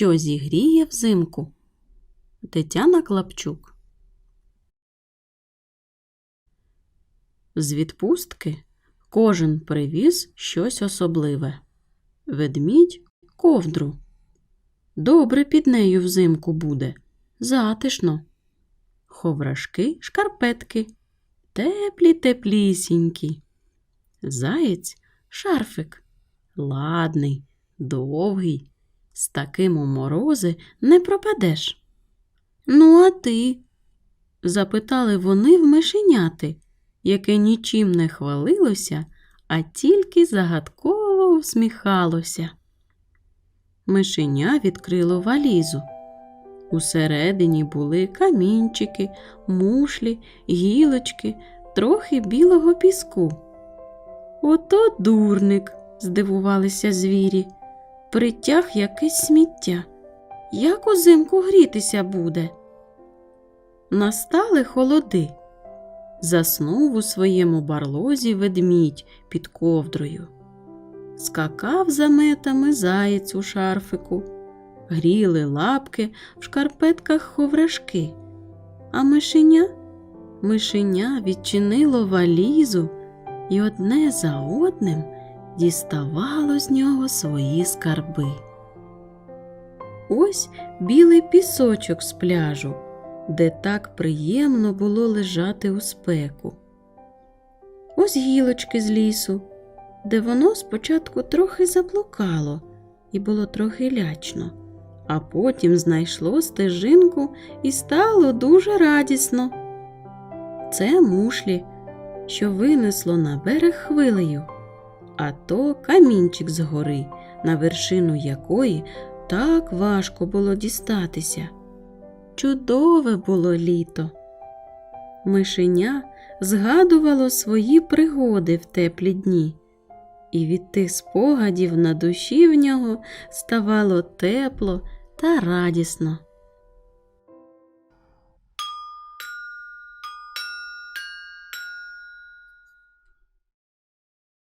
що зігріє взимку? Тетяна Клапчук. З відпустки кожен привіз щось особливе. Ведмідь ковдру. Добре під нею взимку буде, затишно. Ховрашки шкарпетки, теплі теплісінькі. Заєць шарфик, ладний, довгий. З таким у морози не пропадеш. Ну, а ти? запитали вони в мишеняти, яке нічим не хвалилося, а тільки загадково усміхалося. Мишеня відкрило валізу. Усередині були камінчики, мушлі, гілочки, трохи білого піску. Ото дурник, здивувалися звірі, притяг якесь сміття. Як узимку грітися буде? Настали холоди. Заснув у своєму барлозі ведмідь під ковдрою. Скакав за метами заєць у шарфику, гріли лапки в шкарпетках ховрашки, а мишеня, мишеня відчинило валізу і одне за одним діставало з нього свої скарби. Ось білий пісочок з пляжу, де так приємно було лежати у спеку. Ось гілочки з лісу, де воно спочатку трохи заблукало і було трохи лячно, а потім знайшло стежинку і стало дуже радісно. Це мушлі, що винесло на берег хвилею, а то камінчик з гори, на вершину якої так важко було дістатися. Чудове було літо. Мишеня згадувало свої пригоди в теплі дні, і від тих спогадів на душі в нього ставало тепло та радісно.